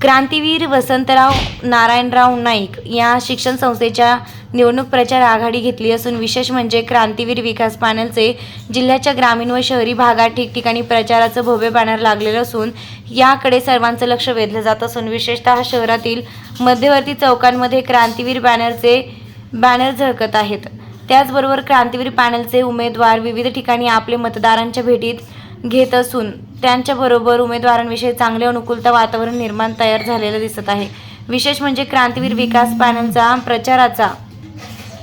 क्रांतीवीर वसंतराव नारायणराव नाईक या शिक्षण संस्थेच्या निवडणूक प्रचार आघाडी घेतली असून विशेष म्हणजे क्रांतीवीर विकास पॅनलचे जिल्ह्याच्या ग्रामीण व शहरी भागात ठिकठिकाणी प्रचाराचं भव्य बॅनर लागलेलं असून याकडे सर्वांचं लक्ष वेधलं जात असून विशेषतः शहरातील मध्यवर्ती चौकांमध्ये क्रांतीवीर बॅनरचे बॅनर झळकत आहेत. त्याचबरोबर क्रांतीवीर पॅनलचे उमेदवार विविध ठिकाणी आपले मतदारांच्या भेटीत घेत असून त्यांच्याबरोबर उमेदवारांविषयी चांगले अनुकूलता वातावरण निर्माण तयार झालेलं दिसत आहे. विशेष म्हणजे क्रांतीवीर विकास पॅनलचा प्रचाराचा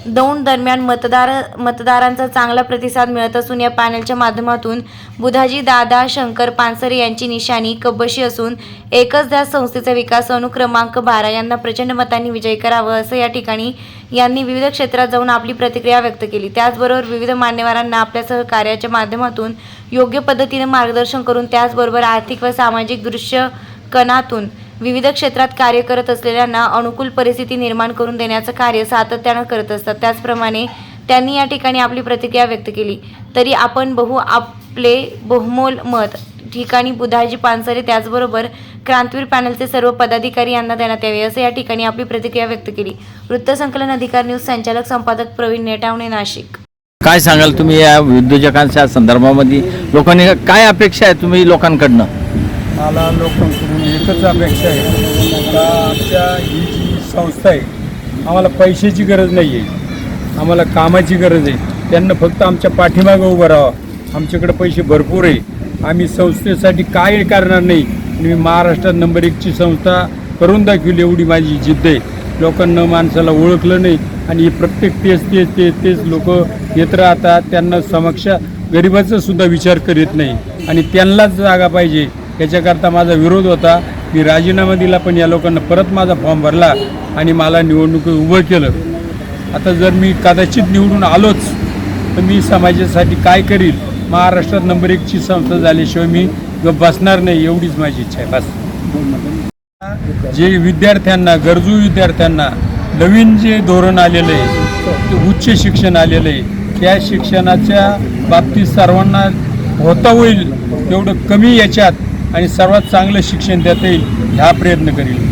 दौंड दरम्यान मतदार मतदारांचा चांगला प्रतिसाद मिळत असून या पॅनलच्या माध्यमातून बुधाजी दादा शंकर पानसरे यांची निशाणी कब्बशी असून एकच दास संस्थेचा विकास अनुक्रमांक बारा यांना प्रचंड मतांनी विजयी करावं असं या ठिकाणी यांनी विविध क्षेत्रात जाऊन आपली प्रतिक्रिया व्यक्त केली. त्याचबरोबर विविध मान्यवरांना आपल्या सहकार्याच्या माध्यमातून योग्य पद्धतीने मार्गदर्शन करून त्याचबरोबर आर्थिक व सामाजिक दृश्य कणातून विविध क्षेत्रात कार्य करत असलेल्यांना अनुकूल परिस्थिती निर्माण करून देण्याचं कार्य सातत्यानं करत असतात. त्याचप्रमाणे त्यांनी या ठिकाणी आपली प्रतिक्रिया व्यक्त केली. तरी आपण बहु आपले बहुमोल मत ठिकाणी बुधाजी पानसरे त्याचबरोबर क्रांतीवीर पॅनलचे सर्व पदाधिकारी यांना देण्यात यावे असं या ठिकाणी आपली प्रतिक्रिया व्यक्त केली. वृत्तसंकलन अधिकार न्यूज संचालक संपादक प्रवीण नेटावणे नाशिक. काय सांगाल तुम्ही या उद्योजकांच्या संदर्भामध्ये? लोकांनी काय अपेक्षा आहे तुम्ही लोकांकडनं? मला लोकांकडून एकच अपेक्षा आहे. का आमच्या ही जी संस्था आहे आम्हाला पैशाची गरज नाही आहे आम्हाला कामाची गरज आहे. त्यांना फक्त आमच्या पाठीमागं उभं राहावं. आमच्याकडे पैसे भरपूर आहे. आम्ही संस्थेसाठी काय करणार नाही. आणि मी महाराष्ट्रात नंबर एकची संस्था करून दाखवली एवढी माझी जिद्द आहे. लोकांना माणसाला ओळखलं नाही. आणि प्रत्येक तेच तेच तेच तेच लोक येत राहतात. त्यांना समक्ष गरिबाचा सुद्धा विचार करीत नाही. आणि त्यांनाच जागा पाहिजे. याच्याकरता माझा विरोध होता. मी राजीनामा दिला पण या लोकांना परत माझा फॉर्म भरला आणि मला निवडणुकीत उभं केलं. आता जर मी कदाचित निवडून आलोच तर मी समाजासाठी काय करील? महाराष्ट्रात नंबर एकची संस्था झाल्याशिवाय मी बसणार नाही एवढीच माझी इच्छा आहे बस. जे विद्यार्थ्यांना गरजू विद्यार्थ्यांना नवीन जे धोरण आलेलं आहे ते उच्च शिक्षण आलेलं आहे त्या शिक्षणाच्या बाबतीत सर्वांना होता होईल तेवढं कमी याच्यात आणि सर्वात चांगलं शिक्षण देता येईल ह्या प्रयत्न करील.